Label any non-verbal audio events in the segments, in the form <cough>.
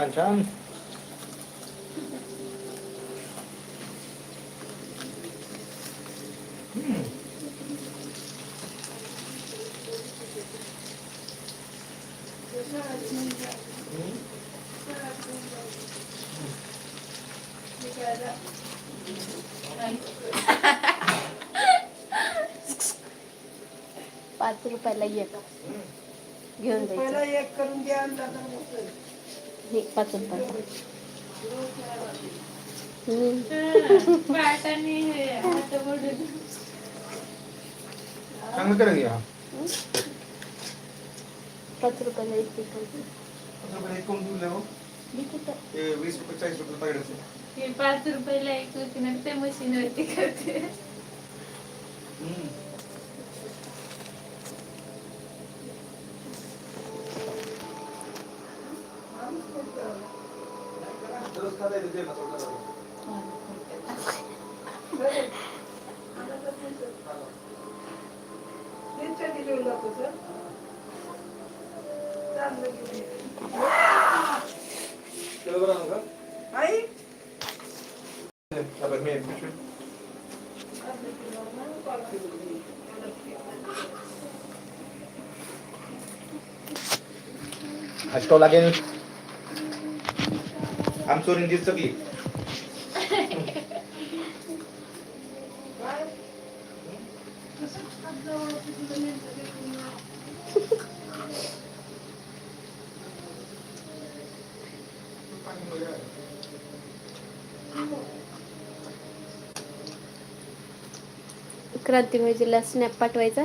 छान छान पाच रुपयाला एक. घेऊन पहिला एक करून द्या आणि दादा मग हे पाच. चांगलं करा घ्या पाच रुपयाला एक दिलं हो? वीस रुपये चाळीस रुपये. हे पाच रुपयाला एक होती ना ते मशीनवरती करते. हम्म. दररोज खाता येते जेवणात थोडं. त्यांच्यासाठी घेऊन जातो सर चांगलं घेऊन ये. तेवढं बरं आणू आमचोरीन दिस चकली जिल्हा स्नॅप पाठवायचा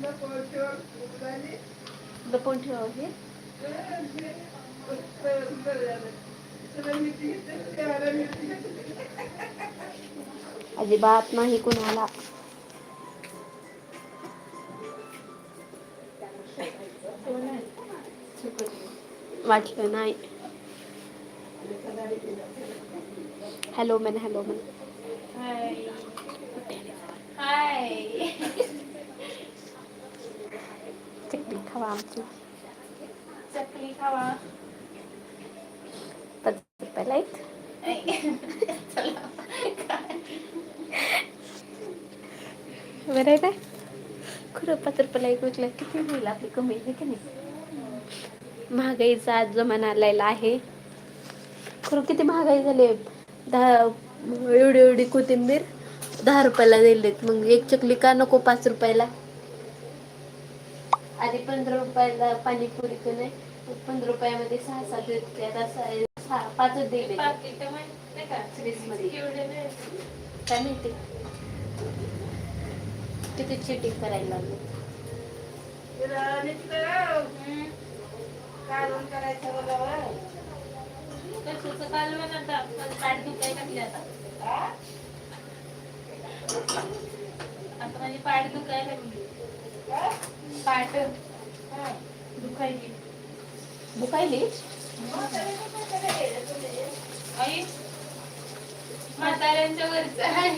नको ठेव, उघडायला. लपवून ठेवा हे बरं झालं. तुला मी ती त्याला मी ती. अजिबात नाही कुणाला. वाटलं नाही. हॅलो मन हॅलो मन हाय हाय चकली खावा आमची. चकली खावा. पाच रुपयाला <laughs> बरं आहे काय? खरं पाच रुपयाला एक विकलं किती होईल? आपली कमी आहे की नाही? महागाईचा आज जमाना आलेला आहे. खरं किती महागाई झाली आहे. दहा एवढी एवढी कोथिंबीर दहा रुपयाला दिलेत. मग एक चकली का नको पाच रुपयाला? आधी पंधरा रुपयाला पाणीपुरी का नाही? पंधरा रुपयामध्ये सहा सात देते आता सहा सहा- पाचच दिले काय माहिती? किती चिटिंग करायला लागले. आता? पाठ दुखाय माझी पाठ लागली पाठ? दुखायली. दुखायली? आई म्हाताऱ्यांच्या वरचं आहे.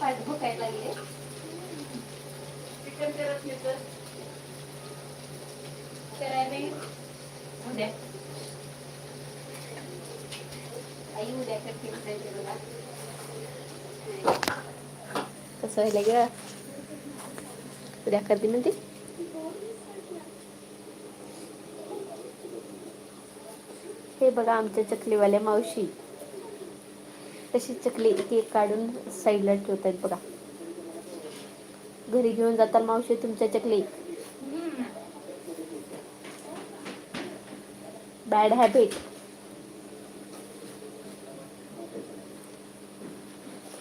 पाठ दुखायला लागले. चिकन करत नाही तर. करायला उद्या आई उद्या करते कसं व्हायला ग उद्या करते म्हणते हे बघा आमच्या चकलीवाल्या मावशी तशी चकली एक एक काढून साईडला ठेवतात बघा घरी घेऊन जाताल मावशी तुमच्या चकली. बॅड हॅबिट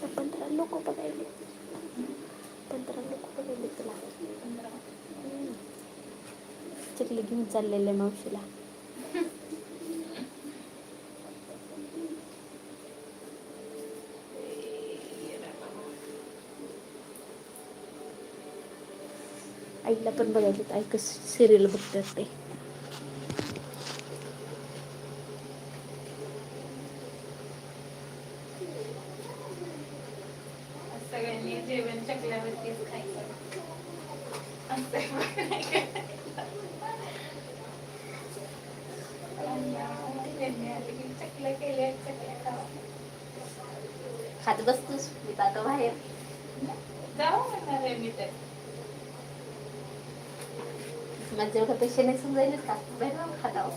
पंधरा लोक बघायले. पंधरा लोक बघायले तुला. हम्म. चकली घेऊन चाललेले मावशीला आईला पण बघायचे आई कसं सिरियल बघतात ते सगळ्यांनी जेवण चकल्यावरतीच खायचं असं आहे बघ, नाही का? त्यांनी आले की चकल्या केल्या चकल्या खावा खात बसतोस? मी आता बाहेर. जाऊ म्हणणार आहे मी तर. माझे एवढं पैसे नाही समजायलेच का? बाहेर जाऊन खाता हो.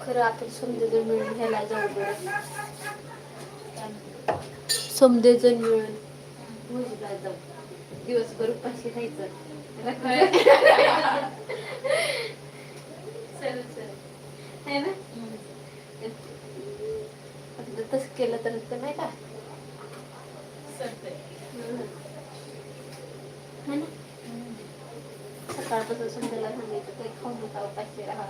खरं आपण समजेजण मिळून ह्याला जाऊ समजेजण मिळून. भोजला जाऊ. दिवसभर उपाशी राहायचं. चल चल. है ना? आता तसं केलं तर तर नाही का? है सकाळपासून संध्याला सांगायचं काही खाऊ नका उपाशी राहा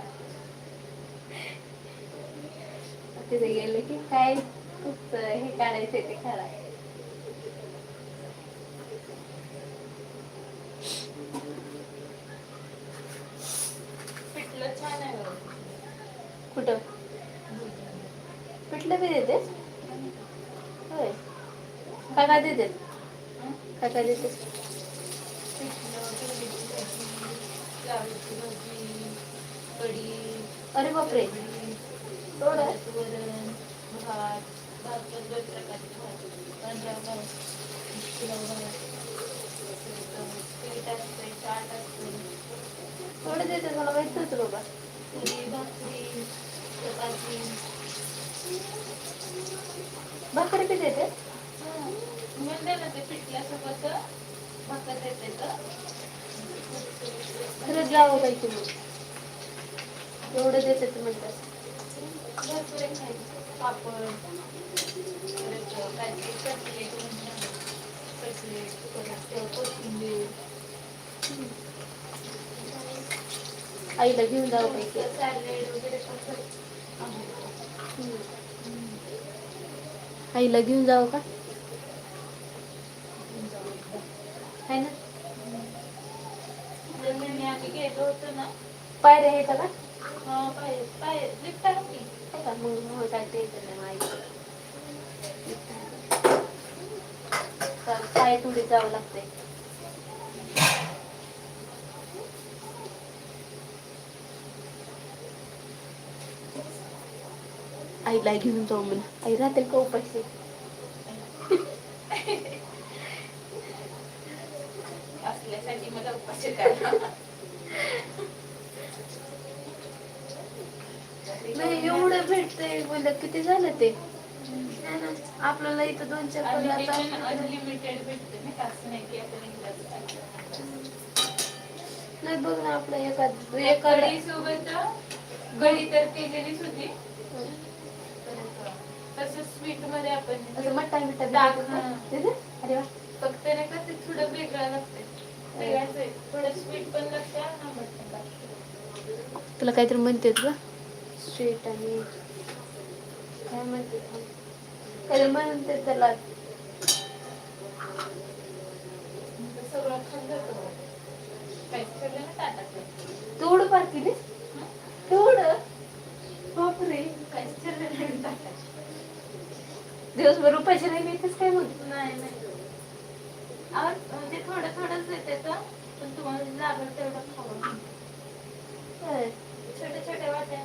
तिथे गेले की काय? खूप हे काढायचं ते काढा. पिठलं छान आहे बघ. कुठं? पिठलं बी देते होय काय काय देते काय काय देते भाजी अरे बापरे एवढं वरण भात दोन प्रकारचे भात भात भात असते चाट असते देते मला माहीत नव्हतं बाबा भाकरी भाकरी बी देते म्हणते ना ते पिठल्यासोबत भाकर देते तर. खरंच जावं काही तुम्ही. एवढं देते तर म्हणतात. भरपूर आहे पापड परत काहीतरी कटलेट म्हणतात कटलेट परत कोथिंबीर. आईला घेऊन जावं. सॅलेड वगैरे पण आम्ही. आईला घेऊन जावं का? ना? पायऱ्या का हा, मग काय ते पाय थोडी जावं लागतंय आईला घेऊन जाऊ म्हणा आई राहतील का उपाशी असल्यासाठी मला उपाशी करा नाही भेटतंय म्हणलं किती झालं ते? है ना? आपल्याला इथं दोन चार नाही नाही. नाही बघ ना आपलं एका एका कढी सोबत तर केलेलीच होती. तसं स्वीटमध्ये आपण मट्टा मिठा हां. देते? अरे वा. फक्त नाही का ते थोडं वेगळं लागतंय. वेगळंच आहे. थोडं स्वीट पण लागतं तुला काहीतरी म्हणतात का स्वीट आणि काय म्हणते काहीतरी म्हणते त्याला सगळं खाल्लं ना बापरे काहीच नाही दिवसभर रुपयाचे नाही येतेच काय मग? नाही नाही. म्हणजे थोडं थोडंच येते पण तुम्हाला लागेल तेवढं खावं. होय. छोटे छोटे वाटे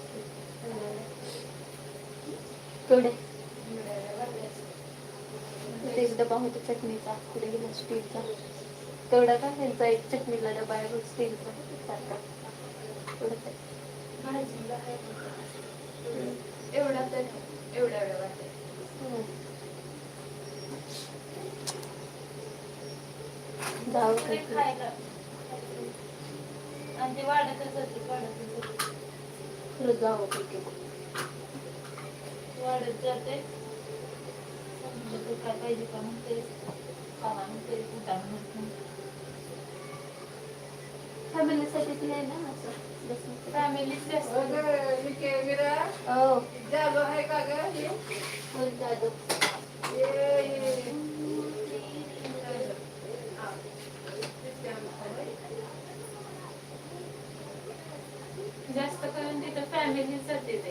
असते तेवढे वाटे असते ते एक डबा होता चटणीचा कुठे गेला स्टीलचा. तेवढा का त्यांचा एक चटणीला डबा आहे स्टीलचा. सारखा. आहे. एवढा तर एवढ्या एवढ्या वाटे हम्म. जाऊ आणि ते वाढतच जाते वाढतच जाते खरंच जावं काहीतरी. वाढत जाते तू काय पाहिजे का म्हणते खावा म्हणते कुठा म्हणते फॅमिलीसाठी नाही ना असं? फॅमिलीच हे हो. जादू आहे का गं हे? जादू. जास्त करून तिथं फॅमिलीसाठी ते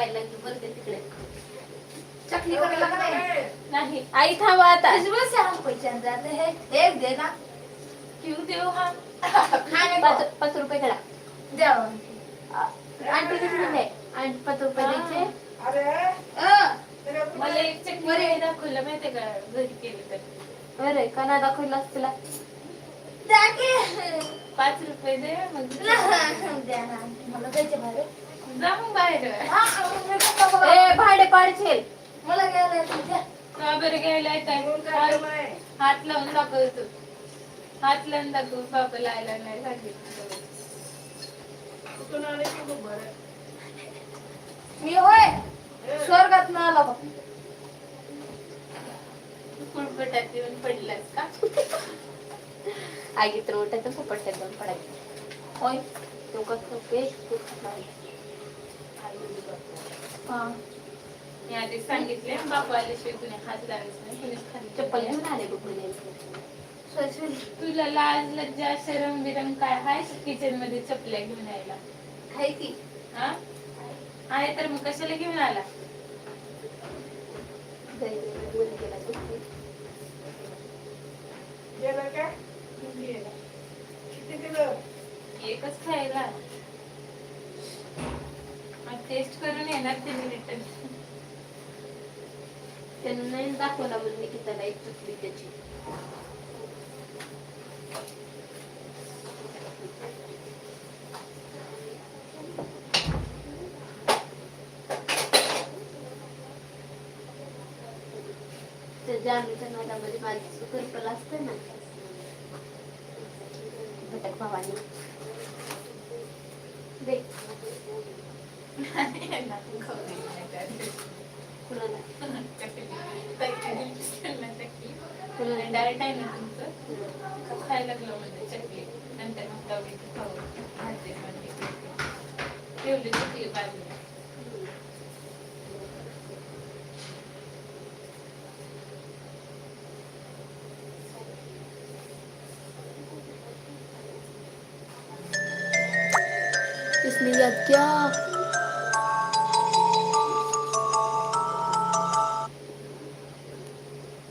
तिकडे? चकली करायला का नाही? नाही आई थांबा आता. बस हम पैसे जाते हैं. एक देना क्यों देऊ हा. खाने को पाच पाच रुपये करा जाओ आंटी किती पाच रुपये द्यायचे. मला एक चटणी दाखवलं माहितीये का? घरी केली तर. अरे का नाही दाखवलं असं तुला? जाके पाच रुपये दे मग <laughs> द्या ना मला जायचं बाहेर. जा मग बाहेर हा. ए भाडे पाडशील. मला घ्यायला तुझ्या का बरं घ्यायला काय आहे? हात लावून दाखव तू. हात लावून दाखव बाबा लायला नाही सांगितलं कुठून आले तू बघ बरं. मी होय स्वर्गात न आला बघ. कुळपटात येऊन पडलास का? आगी तर उठायचं फुपट जाऊन पडायचं. होय तो कसं पेश तू खाणार. हा मी आधी सांगितले बापू आल्याशिवाय कुणी हात लावायचं नाही कुणीच खाली चप्पल घेऊन आले बघ तुला लाज लज्जा शरम बिरम काय हाय? किचनमध्ये चपल्या घेऊन यायला. आहे की. हा? आहे तर मग कशाला घेऊन आला? गेलं काय? गेला. किती दिलं? एकच खायला. टेस्ट करून येणार त्यांनी रिटर्न त्यांना नाही दाखवला म्हणून की त्याला एक चुकली त्याची. त्या नादामध्ये माझी करपल असते ना. भटक भावानी. दे. डायरेक्ट आहे ना तुमचं खायला लागलं म्हणजे चकली नंतर मग तवडी खाऊ म्हणजे ठेवली चकली बाजूला याद